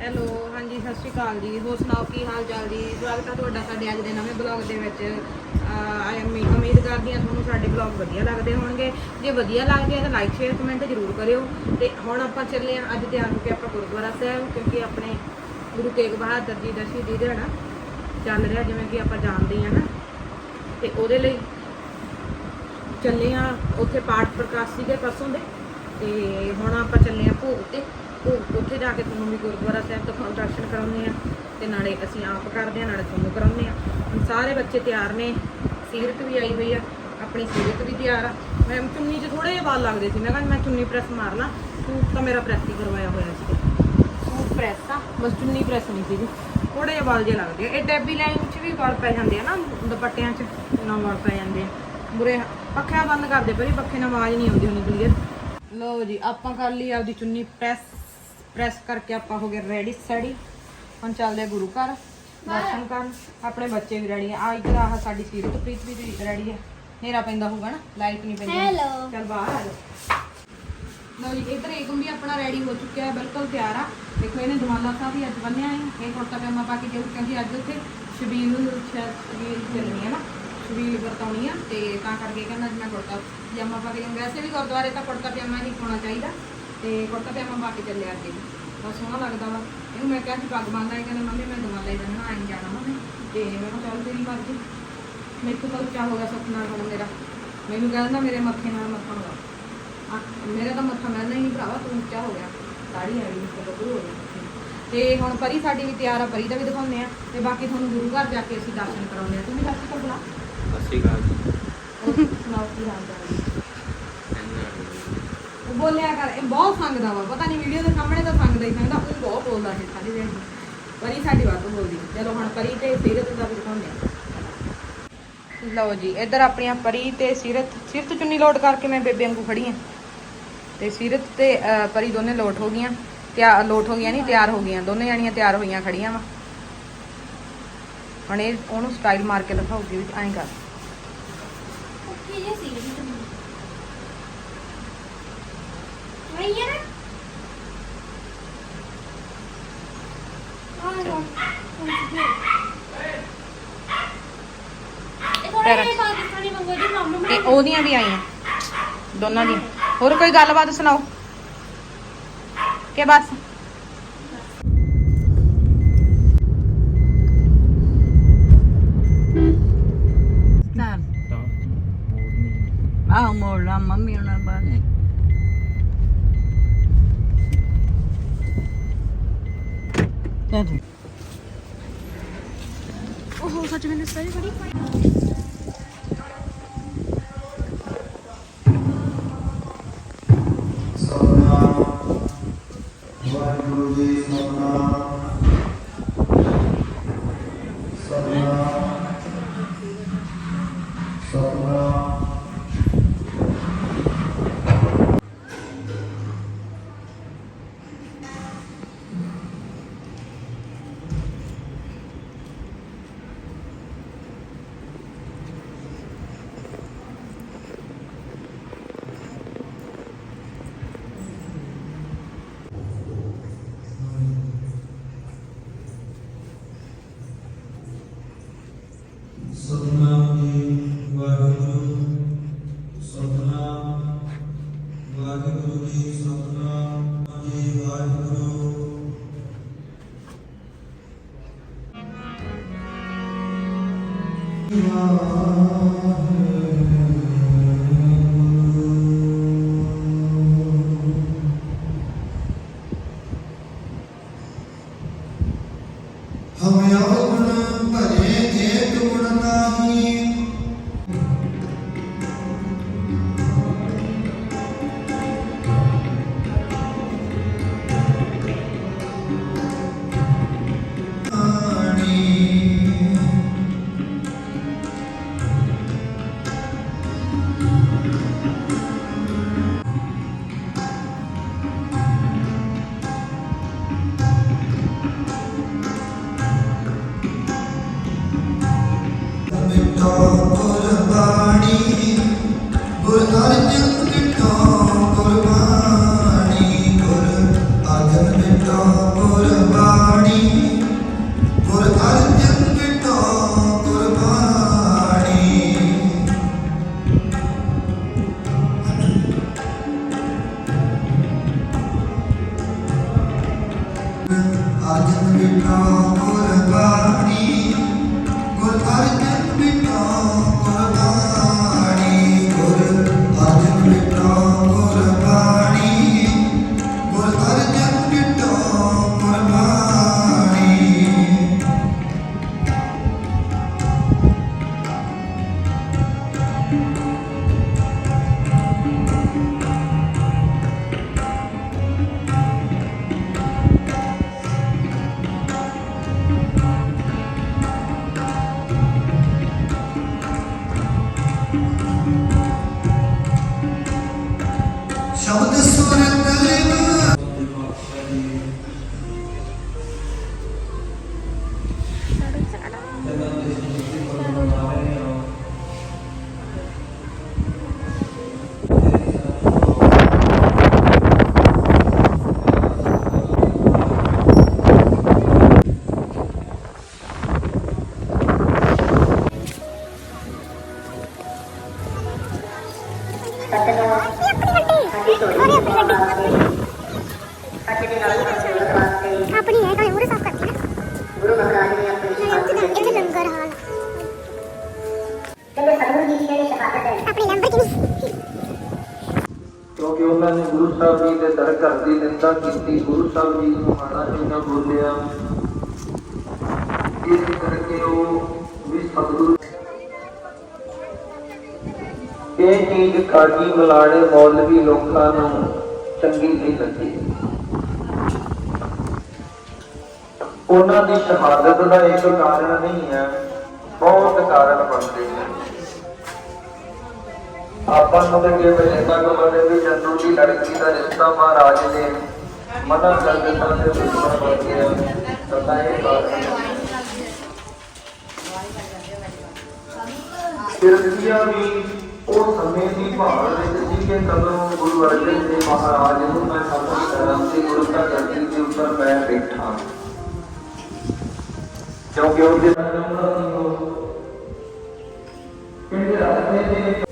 Hello, ਹਾਂਜੀ, ਸਤਿ ਸ਼੍ਰੀ ਅਕਾਲ ਜੀ। ਹੋਰ ਸੁਣਾਓ, ਕੀ ਹਾਲ ਚਾਲ ਜੀ? ਸਵਾਗਤ ਹੈ ਤੁਹਾਡਾ ਸਾਡੇ ਅੱਜ ਦੇ ਨਵੇਂ ਬਲੌਗ ਦੇ ਵਿੱਚ। ਆਈ ਐਮ ਉਮੀਦ ਕਰਦੀ ਹਾਂ ਤੁਹਾਨੂੰ ਸਾਡੇ ਬਲੌਗ ਵਧੀਆ ਲੱਗਦੇ ਹੋਣਗੇ। ਜੇ ਵਧੀਆ ਲੱਗਦੇ ਆ ਤਾਂ ਲਾਈਕ ਸ਼ੇਅਰ ਕਮੈਂਟ ਜ਼ਰੂਰ ਕਰਿਓ। ਤੇ ਹੁਣ ਆਪਾਂ ਚੱਲੇ ਹਾਂ ਅੱਜ ਤਿਆਰ ਹੋ ਕੇ ਆਪਾਂ ਗੁਰਦੁਆਰਾ ਸਾਹਿਬ, ਕਿਉਂਕਿ ਆਪਣੇ ਗੁਰੂ ਤੇਗ ਬਹਾਦਰ ਜੀ ਦਾ ਸ਼ਹੀਦੀ ਦਿਹਾੜਾ ਚੱਲ ਰਿਹਾ, ਜਿਵੇਂ ਕਿ ਆਪਾਂ ਜਾਣਦੇ ਹਾਂ ਨਾ। ਤੇ ਉਹਦੇ ਲਈ ਚੱਲੇ ਆ ਉੱਥੇ ਪਾਠ ਪ੍ਰਕਾਸ਼ ਸੀਗੇ ਪਰਸੋਂ ਦੇ। ਤੇ ਹੁਣ ਆਪਾਂ ਚੱਲੇ ਆ ਭੋਗ ਤੇ। ਭੋਗ ਉੱਥੇ ਜਾ ਕੇ ਤੁਹਾਨੂੰ ਵੀ ਗੁਰਦੁਆਰਾ ਸਾਹਿਬ ਤੋਂ ਦਰਸ਼ਨ ਕਰਾਉਂਦੇ ਆ ਤੇ ਨਾਲੇ ਅਸੀਂ ਆਪ ਕਰਦੇ ਆ ਨਾਲੇ ਤੁਹਾਨੂੰ ਕਰਾਉਂਦੇ ਆ ਹੁਣ ਸਾਰੇ ਬੱਚੇ ਤਿਆਰ ਨੇ, ਸੀਰਤ ਵੀ ਆਈ ਹੋਈ ਆ, ਆਪਣੀ ਸੀਰਤ ਵੀ ਤਿਆਰ ਆ। ਮੈਂ ਚੁੰਨੀ 'ਚ ਥੋੜੇ ਜਿਹੇ ਵਾਲ ਲੱਗਦੇ ਸੀ, ਮੈਂ ਕਿਹਾ ਮੈਂ ਚੁੰਨੀ ਪ੍ਰੈਸ ਮਾਰ ਲਾਂ, ਸੂਟ ਤਾਂ ਮੇਰਾ ਪ੍ਰੈਸ ਹੀ ਕਰਵਾਇਆ ਹੋਇਆ ਸੀ। ਸੂਟ ਪ੍ਰੈਸ ਆ, ਬਸ ਚੁੰਨੀ ਪ੍ਰੈਸ ਨਹੀਂ ਸੀਗੀ। ਥੋੜੇ ਜਿਹੇ ਵਾਲ ਜੇ ਲੱਗਦੇ ਆ। ਇਹ ਡੈਬੀ ਲਾਈਨ 'ਚ ਵੀ ਵਾਲ ਪੈ ਜਾਂਦੇ ਆ ਨਾ, ਦੁਪੱਟਿਆਂ 'ਚ ਨਾ ਵਾਲ ਪੈ ਜਾਂਦੇ ਆ। ਬੁਰੇ ਪੱਖਿਆਂ ਬੰਦ ਕਰਦੇ ਪਰੀ ਪੱਖੇ ਨਾਲ ਆਵਾਜ਼ ਨਹੀਂ ਆਉਂਦੀ ਹੁੰਦੀ ਕਲੀਅਰ ਲਓ ਜੀ ਆਪਾਂ ਕਰ ਲਈ ਆਪਦੀ ਚੁੰਨੀ ਪ੍ਰੈਸ ਪ੍ਰੈਸ ਕਰਕੇ ਆਪਾਂ ਹੋ ਗਏ ਰੈਡੀ ਸੈਡੀ ਹੁਣ ਚੱਲਦੇ ਆ ਗੁਰੂ ਘਰ ਦਰਸ਼ਨ ਕਰਨ। ਆਪਣੇ ਬੱਚੇ ਵੀ ਰੈਡੀ ਆ। ਆ ਇੱਧਰ ਆਹ ਸਾਡੀ ਸੀਰਤ ਪ੍ਰੀਤ ਵੀ ਰੈਡੀ ਆ। ਹਨੇਰਾ ਪੈਂਦਾ ਹੋਊਗਾ ਨਾ ਲਾਈਟ ਨਹੀਂ ਪੈਂਦੀ. ਚੱਲ ਬਾਹਰ ਆ ਜਾ ਲਓ ਜੀ ਇੱਧਰ ਏਕਮ ਵੀ ਆਪਣਾ ਰੈਡੀ ਹੋ ਚੁੱਕਿਆ ਹੈ ਬਿਲਕੁਲ ਤਿਆਰ ਆ। ਦੇਖੋ ਇਹਨੇ ਦਮਾਲਾ ਸਾਹਿਬ ਵੀ ਅੱਜ ਬੰਨਿਆ ਹੈ। ਇਹ ਕੁੜਤਾ ਪਜਾਮਾ ਪਾ ਕੇ ਜਾਊ ਕਿਉਂਕਿ ਅੱਜ ਉੱਥੇ ਸ਼ਬੀਲ ਸ਼ਾਇਦ ਸ਼ਬੀਲ ਚੱਲਣੀ ਹੈ ਨਾ। ਸ਼ਬੀਲ ਵਰਤਾਉਣੀ ਆ ਤੇ ਤਾਂ ਕਰਕੇ ਕਹਿੰਦਾ ਅੱਜ ਮੈਂ ਕੁੜਤਾ ਪਜਾਮਾ ਪਾ ਕੇ ਜਾਊਂ ਵੈਸੇ ਵੀ ਗੁਰਦੁਆਰੇ ਤਾਂ ਕੁੜਤਾ ਪਜਾਮਾ ਹੀ ਪਾਉਣਾ ਚਾਹੀਦਾ ਤੇ ਕੁੜਤਾ ਪਜਾਮਾ ਪਾ ਕੇ ਚੱਲਿਆ ਅੱਗੇ ਬਹੁਤ ਸੋਹਣਾ ਲੱਗਦਾ ਵਾ। ਇਹਨੂੰ ਮੈਂ ਕਿਹਾ ਸੀ ਪੱਗ ਬੰਨਦਾ ਇਹ ਕਹਿੰਦਾ ਮੰਮੀ ਮੈਂ ਦਮਾਲਾ ਹੀ ਬੰਨਣਾ ਆਈ ਜਾਣਾ ਵਾ ਤੇ ਮੈਂ ਕਿਹਾ ਚੱਲ ਤੇਰੀ ਮਰਜ਼ੀ। ਮੇਰੇ ਤੋਂ ਤਾਂ ਉੱਚਾ ਹੋ ਗਿਆ ਸੁਪਨਾ ਹੁਣ ਮੇਰਾ। ਮੈਨੂੰ ਕਹਿੰਦਾ ਮੇਰੇ ਮੱਥੇ ਨਾਲ ਮੱਥਾ ਲਾ ਮੇਰਾ ਤਾਂ ਮੱਥਾ ਮੈਂ ਨਹੀਂ ਭਰਾਵਾ, ਤੂੰ ਉੱਚਾ ਹੋ ਗਿਆ। ਦਾੜੀ ਆ ਗਈ ਤੇ ਹੋ ਗਿਆ। ਤੇ ਹੁਣ ਪਰੀ ਸਾਡੀ ਵੀ ਤਿਆਰ ਆ, ਪਰੀ ਦਾ ਵੀ ਦਿਖਾਉਂਦੇ ਆ। ਤੇ ਬਾਕੀ ਤੁਹਾਨੂੰ ਗੁਰੂ ਘਰ ਜਾ ਕੇ ਅਸੀਂ ਦਰਸ਼ਨ ਕਰਾਉਂਦੇ ਆ। ਤੂੰ ਵੀ ਦਰਸ਼ਨ ਕਰ ਬੁਲਾ ਸਤਿ ਸ਼੍ਰੀ ਅਕਾਲ ਸੁਣਾਓ ਕੀ ਹਾਲ ਚਾਲ ਹੈ ਉਹ ਬੋਲਿਆ ਕਰ ਇਹ ਬਹੁਤ ਸੰਗਦਾ ਵਾ ਪਤਾ ਨਹੀਂ ਵੀਡੀਓ ਦੇ ਸਾਹਮਣੇ ਤਾਂ ਸੰਗਦਾ ਹੀ ਸੰਗਦਾ ਉਹ ਬਹੁਤ ਬੋਲਦਾ ਹੈ ਸਾਰੀ ਦਿਨ ਪਰੀ ਸਾਡੀ ਵੱਧ ਬੋਲਦੀ। ਚਲੋ ਹੁਣ ਪਰੀ ਤੇ ਸੀਰਤ ਦਾ ਵੀ ਦਿਖਾਉਂਦੇ ਆ ਲਓ ਜੀ ਇੱਧਰ ਆਪਣੀਆਂ ਪਰੀ ਤੇ ਸੀਰਤ। ਸੀਰਤ ਚੁੰਨੀ ਲੋਡ ਕਰਕੇ ਮੈਂ ਬੇਬੇ ਵਾਂਗੂ ਖੜੀ ਆ ਤੇ ਸੀਰਤ ਤੇ ਅਹ, ਪਰੀ ਦੋਨੇ ਲੋਟ ਹੋ ਗਈਆਂ। ਤਿਆਰ ਲੋਟ ਹੋ ਗਈਆਂ ਨਹੀਂ ਤਿਆਰ ਹੋ ਗਈਆਂ। ਦੋਨੇ ਜਾਣੀਆਂ ਤਿਆਰ ਹੋਈਆਂ ਖੜੀਆਂ ਵਾ। ਹੁਣ ਇਹ ਉਹਨੂੰ ਸਟਾਈਲ ਮਾਰ ਕੇ ਦਿਖਾਉਗੀ ਵੀ ਐਂ ਕਰ। ਓਕੇ ਜੀ ਸੀ ਤੇ। ਉਹਦੀਆਂ ਵੀ ਆਈਆਂ ਦੋਨਾਂ ਦੀ। ਹੋਰ ਕੋਈ ਗੱਲਬਾਤ ਸੁਣਾਓ? ਕਿ ਬਸ ਤਾਂ ਤਾਂ ਆਹ ਮੋੜਨਾ ਮੰਮੀ ਉਹਨਾਂ ਬਾਅਦ ਚੱਲ ਉਹ ਸੱਚ ਮੈਨੂੰ ਸਹੀ ਬੜੀ ਵਾਹਿਗੁਰੂ ਜੀ ਸਤਨਾਮ ਸਤਨਾਮ। Lord. ਕਿਉਂਕਿ ਉਹਨਾਂ ਨੇ ਗੁਰੂ ਸਾਹਿਬ ਜੀ ਦੇ ਦਰ ਘਰ ਦੀ ਨਿੰਦਾ ਕੀਤੀ, ਗੁਰੂ ਸਾਹਿਬ ਜੀ ਨੂੰ ਮਾੜਾ ਚੰਗਾ ਬੋਲਿਆ। ਇਸ ਕਰਕੇ ਉਹ ਵੀ ਸਤਿਗੁਰੂ ਇਹ ਚੀਜ਼ ਕਾਜੀ ਮਲਾੜੇ ਮੌਲਵੀ ਲੋਕਾਂ ਨੂੰ ਚੰਗੀ ਨਹੀਂ ਲੱਗੀ। ਉਹਨਾਂ ਦੀ ਸ਼ਹਾਦਤ ਦਾ ਇੱਕ ਕਾਰਨ ਨਹੀਂ ਹੈ, ਬਹੁਤ ਕਾਰਨ ਬਣਦੇ ਨੇ। ਆਪਾਂ ਨੂੰ ਤਾਂ ਕਿ ਵੇਲੇ ਤੱਕ ਬਣੇ ਵੀ ਜੰਨੂ ਦੀ ਲੜਕੀ ਦਾ ਰਿਸ਼ਤਾ ਮਹਾਰਾਜ ਨੇ ਮਨਾ ਕਰ ਦਿੱਤਾ ਤੇ ਰਿਸ਼ਤਾ ਬਣ ਗਿਆ। ਸਦਾ ਇਹ ਕਾਰਨ ਕਿਰਤੀਆ ਵੀ ਉਹ ਸਮੇਂ ਦੀ ਭਾਲ ਵਿੱਚ ਸੀ ਕਿ ਕਦੋਂ ਗੁਰੂ ਅਰਜਨ ਦੇਵ ਮਹਾਰਾਜ ਨੂੰ ਮੈਂ ਖਤਮ ਕਰਾਂ ਤੇ ਗੁਰੂ ਦਾ ਗੱਦੀ ਦੇ ਉੱਪਰ ਮੈਂ ਬੈਠਾ। ਕਿਉਂਕਿ ਉਹਦੇ ਨਾਲ ਉਹਨਾਂ ਸੀ ਉਹ ਕਹਿੰਦੇ ਰਾਜੇ ਦੇ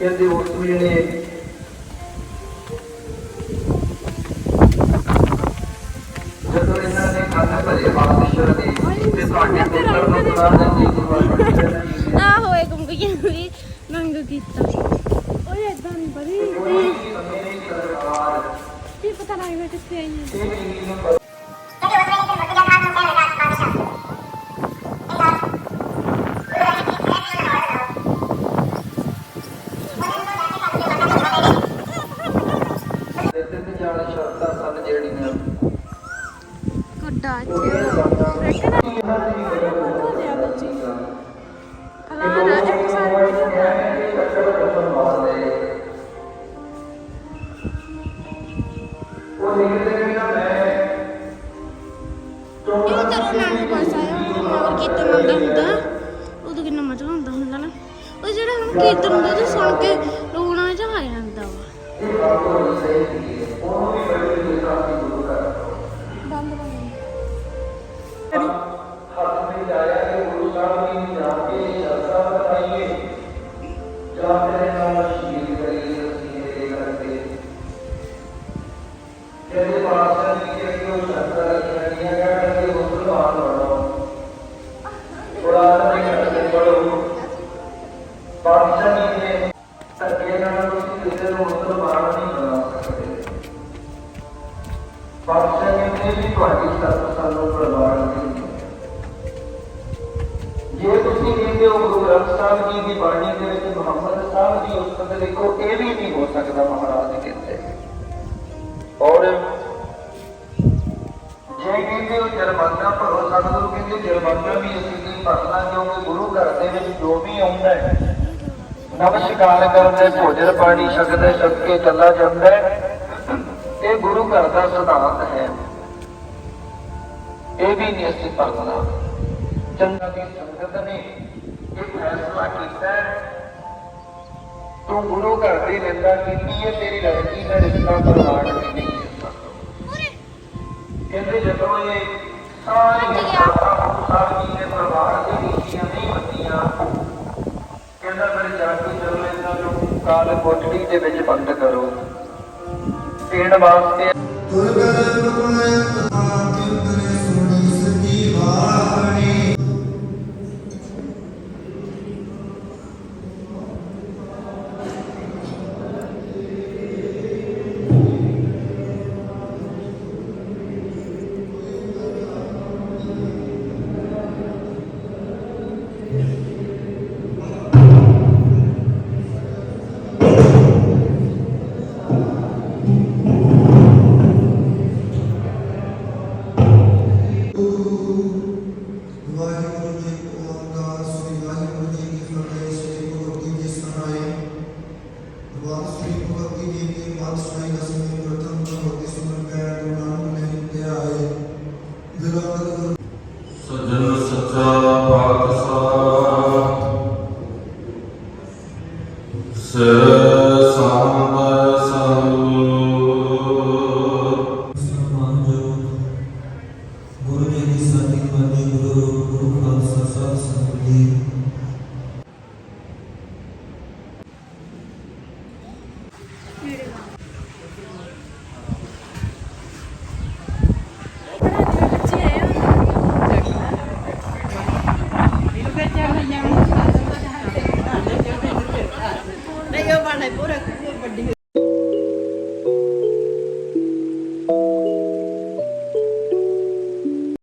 ਕਹਿੰਦੇ ਉਸ ਵੇਲੇ ਜਦੋਂ ਇਹਨਾਂ ਨੇ ਕੰਨ ਭਰੇ ਬਾਦਸ਼ਾਹ ਦੇ ਤੇ ਤੁਹਾਡੇ ਪੁੱਤਰ ਨੂੰ ਬੁਲਾ ਦਿੱਤੀ ਜੀ ਨੇ ਆ ਹੋਏ ਗੁੰਗੀ ਵੀ ਨੰਗ ਕੀਤਾ। ਓਏ ਇਦਾਂ ਨਹੀਂ ਬੜੀ ਕੀ ਪਤਾ ਲੱਗ ਮੈਂ ਕਿੱਥੇ ਆਈ ਹਾਂ। ਉਹ ਲਿਖਦੇ ਨਾ ਮੈਂ ਇਹ ਤਰ੍ਹਾਂ ਨਾਲ ਪਾਸ ਆਇਆ ਨਗਰ ਕੀਰਤਨ ਆਉਂਦਾ ਹੁੰਦਾ। ਉਦੋਂ ਕਿੰਨਾ ਮਜ਼ਾ ਆਉਂਦਾ ਹੁੰਦਾ ਨਾ। ਉਹ ਜਿਹੜਾ ਹੁਣ ਕੀਰਤਨ ਹੁੰਦਾ ਤੇ ਸੁਣ ਕੇ ਰੋਣਾ ਜਿਹਾ ਆ ਜਾਂਦਾ ਵਾ। ਕਿਸੇ ਨੂੰ ਮੁਸਲਮਾਨ ਨਹੀਂ ਬਣਾ ਸਕਦੇ ਪਾਤਸ਼ਾਹ ਜੀ ਨੇ ਵੀ ਤੁਹਾਡੀ ਸ਼ਰਤ ਸਾਨੂੰ ਪ੍ਰਵਾਨ ਨਹੀਂ ਹੈ ਜੇ ਤੁਸੀਂ ਕਹਿੰਦੇ ਹੋ ਗੁਰੂ ਗ੍ਰੰਥ ਸਾਹਿਬ ਜੀ ਦੀ ਬਾਣੀ ਦੇ ਵਿੱਚ ਮੁਹੰਮਦ ਸਾਹਿਬ ਦੀ ਉਸਤਤ ਲਿਖੋ ਇਹ ਵੀ ਨਹੀਂ ਹੋ ਸਕਦਾ ਮਹਾਰਾਜ ਕਹਿੰਦੇ ਔਰ ਜੇ ਕਹਿੰਦੇ ਹੋ ਜੁਰਮਾਨਾ ਭਰੋ ਸਤਿਗੁਰੂ ਕਹਿੰਦੇ ਜੁਰਮਾਨਾ ਵੀ ਅਸੀਂ ਨਹੀਂ ਭਰਨਾ ਕਿਉਂਕਿ ਗੁਰੂ ਘਰ ਦੇ ਵਿੱਚ ਜੋ ਵੀ ਆਉਂਦਾ ਹੈ ਨਮਸਕਾਰ ਕਰਦੇ, ਭੋਜਨ ਪਾਣੀ ਛਕਦੇ, ਛਕ ਕੇ ਚੱਲਾ ਜਾਂਦਾ ਇਹ ਗੁਰੂ ਘਰ ਦਾ ਸਿਧਾਂਤ ਹੈ। ਇਹ ਵੀ ਨਹੀਂ ਅਸੀਂ ਚੰਗਾ ਦੀ ਸੰਗਤ ਨੇ ਇਹ ਫੈਸਲਾ ਕੀਤਾ ਤੂੰ ਗੁਰੂ ਘਰ ਦੀ ਨਿੰਦਾ ਕੀਤੀ ਹੈ, ਤੇਰੀ ਲੜਕੀ ਦਾ ਰਿਸ਼ਤਾ ਪ੍ਰਵਾਨ ਨਹੀਂ ਕਹਿੰਦੇ ਜਦੋਂ ਇਹ ਸਾਰੀ ਸਾਹਿਬ ਜੀ ਦੇ ਪਰਿਵਾਰ ਦੀ ਨੀਤੀਆਂ ਨਹੀਂ ਮੰਨੀਆਂ, ਕਹਿੰਦਾ ਮੇਰੇ ਜਾ ਕਾਲ ਕੋਠੜੀ ਦੇ ਵਿੱਚ ਬੰਦ ਕਰੋ। ਪੀਣ ਵਾਸਤੇ ਗੁਰ ਕਰ ਪਵਾਇਆ सत्ता